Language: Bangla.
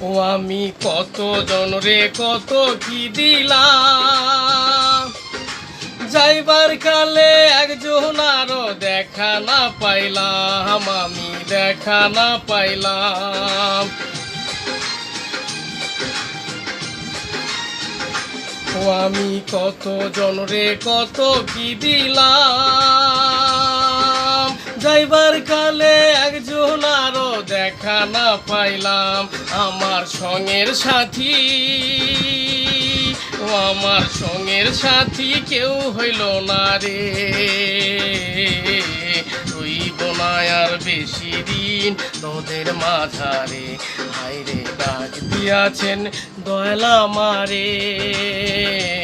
ও আমি কত জনরে কত কি দিলাম? যাইবার কালে একজন আরও দেখা না পাইলাম, আমি দেখা না পাইলাম। ও আমি কত জনরে কত কি দিলাম? যাইবার কালে একজন দেখা না পাইলাম আমার সঙ্গের সাথী। ও আমার সঙ্গের সাথী কেউ হইল না রে। রইব না আর বেশি দিন তোদের মাঝারে। হাইরে ডাক দিয়াছেন দয়ালা মারে।